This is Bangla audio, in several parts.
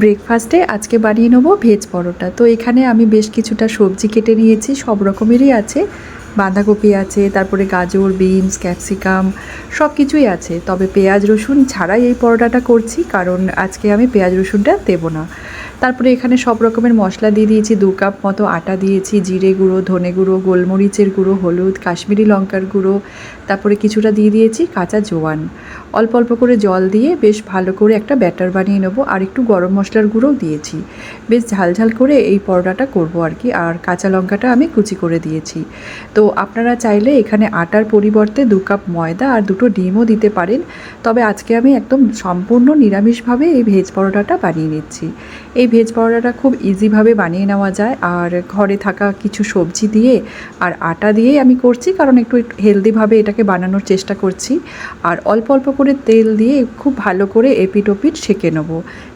ব্রেকফাস্টে আজকে বানিয়ে নেব ভেজ পরোটা। তো এখানে আমি বেশ কিছুটা সবজি কেটে নিয়েছি, সব রকমেরই আছে। বাঁধাকপি আছে, তারপরে গাজর, বিনস, ক্যাপসিকাম সব কিছুই আছে। তবে পেঁয়াজ রসুন ছাড়াই এই পরোটাটা করছি, কারণ আজকে আমি পেঁয়াজ রসুনটা দেবো না। তারপরে এখানে সব রকমের মশলা দিয়ে দিয়েছি, দু কাপ মতো আটা দিয়েছি, জিরে গুঁড়ো, ধনে গুঁড়ো, গোলমরিচের গুঁড়ো, হলুদ, কাশ্মীরি লঙ্কার গুঁড়ো, তারপরে কিছুটা দিয়ে দিয়েছি কাঁচা জোয়ান। অল্প অল্প করে জল দিয়ে বেশ ভালো করে একটা ব্যাটার বানিয়ে নেব আর একটু গরম মশলার গুঁড়োও দিয়েছি। বেশ ঝালঝাল করে এই পরোটাটা করব আর কি, আর কাঁচা লঙ্কাটা আমি কুচি করে দিয়েছি। তো আপনারা চাইলে এখানে আটার পরিবর্তে দু কাপ ময়দা আর দুটো ডিমও দিতে পারেন, তবে আজকে আমি একদম সম্পূর্ণ নিরামিষভাবে এই ভেজ পরোটাটা বানিয়ে নিচ্ছি। এই ভেজ পরোটাটা খুব ইজিভাবে বানিয়ে নেওয়া যায়। আর ঘরে থাকা কিছু সবজি দিয়ে আর আটা দিয়েই আমি করছি, কারণ একটু হেলদিভাবে এটাকে বানানোর চেষ্টা করছি। আর অল্প অল্প করে তেল দিয়ে খুব ভালো করে এপিট ওপিট সেঁকে নেব।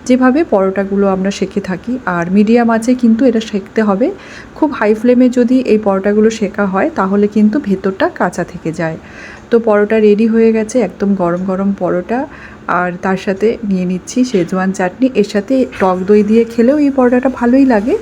যেভাবে পরোটাগুলো আমরা শেখে থাকি। আর মিডিয়াম আছে কিন্তু এটা সেঁকতে হবে। খুব হাই ফ্লেমে যদি এই পরোটাগুলো শেখা হয়, তাহলে কিন্তু ভেতরটা কাঁচা থেকে যায়। তো পরোটা রেডি হয়ে গেছে, একদম গরম গরম পরোটা। আর তার সাথে নিয়ে নিচ্ছি শেজওয়ান চাটনি। এর সাথে টক দই দিয়ে খেলেও এই পরোটাটা ভালোই লাগে।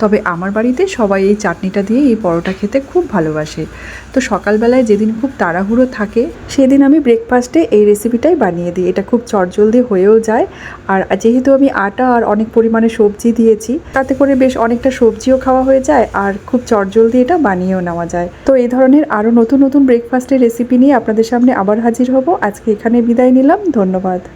তবে আমার বাড়িতে সবাই এই চাটনিটা দিয়ে এই পরোটা খেতে খুব ভালোবাসে। তো সকালবেলায় যেদিন খুব তাড়াহুড়ো থাকে, সেদিন আমি ব্রেকফাস্টে এই রেসিপিটাই বানিয়ে দিই। এটা খুব চটজলদি হয়েও যায়। আর যেহেতু আমি আটা আর অনেক পরিমাণে সবজি দিয়েছি, তাতে করে বেশ অনেকটা সবজিও খাওয়া হয়ে যায় আর খুব চটজলদি এটা বানিয়েও নেওয়া যায়। তো এই ধরনের আরও নতুন নতুন ব্রেকফাস্টের রেসিপি নিয়ে আপনাদের সামনে আবার হাজির হব। আজকে এখানে বিদায় নিলাম। ধন্যবাদ। धन्यवाद